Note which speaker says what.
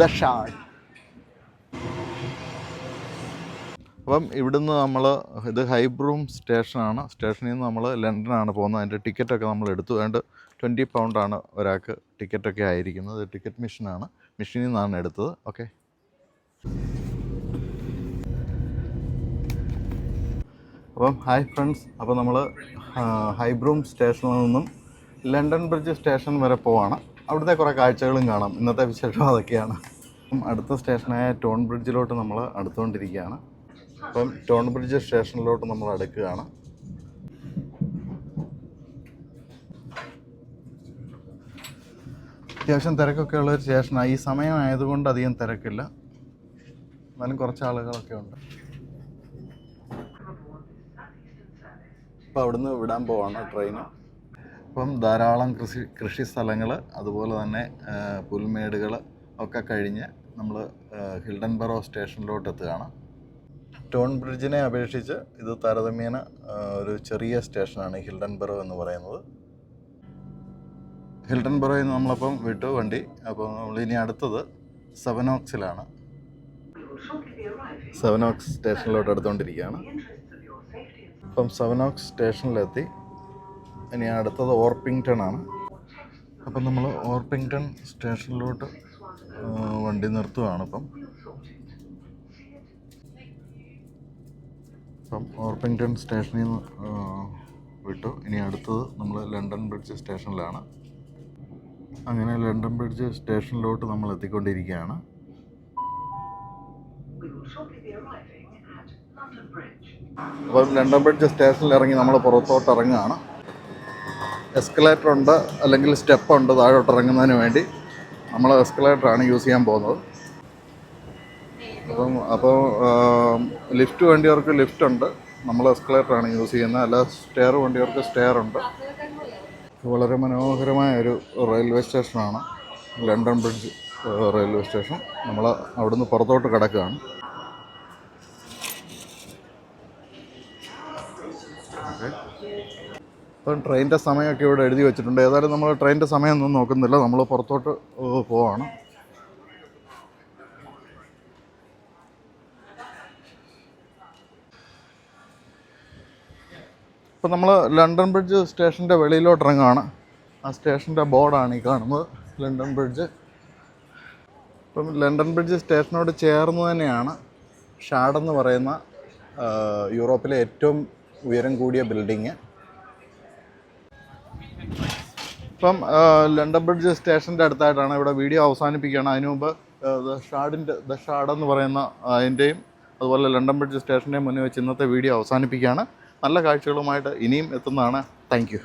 Speaker 1: The ഷാഡ് അപ്പം ഇവിടുന്ന് നമ്മൾ ഇത് ഹൈബ്രൂം സ്റ്റേഷനാണ്. സ്റ്റേഷനിൽ നിന്ന് നമ്മൾ ലണ്ടനാണ് പോകുന്നത്. അതിന്റെ ടിക്കറ്റൊക്കെ നമ്മൾ എടുത്തു. അതുകൊണ്ട് ട്വന്റി പൗണ്ടാണ് ഒരാൾക്ക് ടിക്കറ്റൊക്കെ ആയിരിക്കുന്നത്. ടിക്കറ്റ് മെഷീനാണ്. മെഷീനിൽ നിന്നാണ് എടുത്തത്. ഓക്കെ. അപ്പം ഹായ് ഫ്രണ്ട്സ്. അപ്പോൾ നമ്മൾ ഹൈബ്രൂം സ്റ്റേഷനിൽ നിന്നും ലണ്ടൻ ബ്രിഡ്ജ് സ്റ്റേഷൻ വരെ പോവാണ്. അവിടുത്തെ കുറേ കാഴ്ചകളും കാണാം. ഇന്നത്തെ വിശേഷം അതൊക്കെയാണ്. അടുത്ത സ്റ്റേഷനായ ടോൺ ബ്രിഡ്ജിലോട്ട് നമ്മൾ അടുത്തുകൊണ്ടിരിക്കുകയാണ് അപ്പം ടോൺ ബ്രിഡ്ജ് സ്റ്റേഷനിലോട്ട് നമ്മൾ അടുക്കുകയാണ്. അത്യാവശ്യം തിരക്കൊക്കെ ഉള്ള ഒരു സ്റ്റേഷനാണ് ഈ സമയമായതുകൊണ്ട് അധികം തിരക്കില്ല. എന്നാലും കുറച്ച് ആളുകളൊക്കെ ഉണ്ട്. അപ്പോൾ അവിടുന്ന് വിടാൻ പോവാണ് ട്രെയിൻ അപ്പം ധാരാളം കൃഷി കൃഷി സ്ഥലങ്ങൾ അതുപോലെ തന്നെ പുൽമേടുകൾ ഒക്കെ കഴിഞ്ഞ് നമ്മൾ ഹിൽഡൻ ബറോ സ്റ്റേഷനിലോട്ട് എത്തുകയാണ് ടോൺ ബ്രിഡ്ജിനെ അപേക്ഷിച്ച് ഇത് താരതമ്യേന ഒരു ചെറിയ സ്റ്റേഷനാണ് ഹിൽഡൻ ബറോ എന്ന് പറയുന്നത്. ഹിൽഡൻ ബറോയിൽ നിന്ന് നമ്മളപ്പം വിട്ടു വണ്ടി. അപ്പോൾ ഇനി അടുത്തത് സെവനോക്സിലാണ്. സെവനോക്സ് സ്റ്റേഷനിലോട്ട് അടുത്തുകൊണ്ടിരിക്കുകയാണ് അപ്പം സെവനോക്സ് സ്റ്റേഷനിലെത്തി. ഇനി അടുത്തത് ഓർപ്പിങ്ടൺ ആണ് അപ്പം നമ്മൾ ഓർപ്പിങ്ടൺ സ്റ്റേഷനിലോട്ട് വണ്ടി നിർത്തുകയാണ് ഇപ്പം. അപ്പം ഓർപ്പിങ്ടൺ സ്റ്റേഷനിൽ നിന്ന് വിട്ടു. ഇനി അടുത്തത് നമ്മൾ ലണ്ടൻ ബ്രിഡ്ജ് സ്റ്റേഷനിലാണ്. അങ്ങനെ ലണ്ടൻ ബ്രിഡ്ജ് സ്റ്റേഷനിലോട്ട് നമ്മൾ എത്തിക്കൊണ്ടിരിക്കുകയാണ്. അപ്പം ലണ്ടൻ ബ്രിഡ്ജ് സ്റ്റേഷനിൽ ഇറങ്ങി നമ്മൾ പുറത്തോട്ട് ഇറങ്ങുകയാണ്. എസ്കലേറ്റർ ഉണ്ട് അല്ലെങ്കിൽ സ്റ്റെപ്പ് ഉണ്ട് താഴോട്ട് ഇറങ്ങുന്നതിന് വേണ്ടി. നമ്മൾ എസ്കലേറ്ററാണ് യൂസ് ചെയ്യാൻ പോകുന്നത്. അപ്പം അപ്പോൾ ലിഫ്റ്റ് വേണ്ടിയവർക്ക് ലിഫ്റ്റ് ഉണ്ട്. നമ്മൾ എസ്കലേറ്ററാണ് യൂസ് ചെയ്യുന്നത്. അല്ല സ്റ്റെയർ വേണ്ടിയവർക്ക് സ്റ്റെയർ ഉണ്ട്. വളരെ മനോഹരമായ ഒരു റെയിൽവേ സ്റ്റേഷനാണ്. London Bridge railway station. നമ്മൾ അവിടുന്ന് പുറത്തോട്ട് കിടക്കുകയാണ്. ഇപ്പം ട്രെയിനിന്റെ സമയമൊക്കെ ഇവിടെ എഴുതി വെച്ചിട്ടുണ്ട്. ഏതായാലും നമ്മൾ ട്രെയിനിന്റെ സമയമൊന്നും നോക്കുന്നില്ല. നമ്മൾ പുറത്തോട്ട് പോവാണ്. ഇപ്പം നമ്മൾ ലണ്ടൻ ബ്രിഡ്ജ് സ്റ്റേഷന്റെ വെളിയിലോട്ട് ഇറങ്ങുകയാണ് ആ സ്റ്റേഷന്റെ ബോർഡാണ് ഈ കാണുന്നത് ലണ്ടൻ ബ്രിഡ്ജ്. ഇപ്പം ലണ്ടൻ ബ്രിഡ്ജ് സ്റ്റേഷനോട് ചേർന്ന് തന്നെയാണ് ഷാഡ് എന്ന് പറയുന്ന യൂറോപ്പിലെ ഏറ്റവും ഉയരം കൂടിയ ബിൽഡിങ്. ഇപ്പം ലണ്ടൻ ബ്രിഡ്ജ് സ്റ്റേഷന്റെ അടുത്തായിട്ടാണ് ഇവിടെ വീഡിയോ അവസാനിപ്പിക്കുകയാണ്. അതിനു മുമ്പ് ദ ഷാഡിന്റെ ദ ഷാഡ് എന്ന് പറയുന്ന അതിന്റെയും അതുപോലെ ലണ്ടൻ ബ്രിഡ്ജ് സ്റ്റേഷന്റെയും മുന്നിൽ വെച്ച് ഇന്നത്തെ വീഡിയോ അവസാനിപ്പിക്കുകയാണ്. നല്ല കാഴ്ചകളുമായിട്ട് ഇനിയും എത്തുന്നതാണ്. താങ്ക്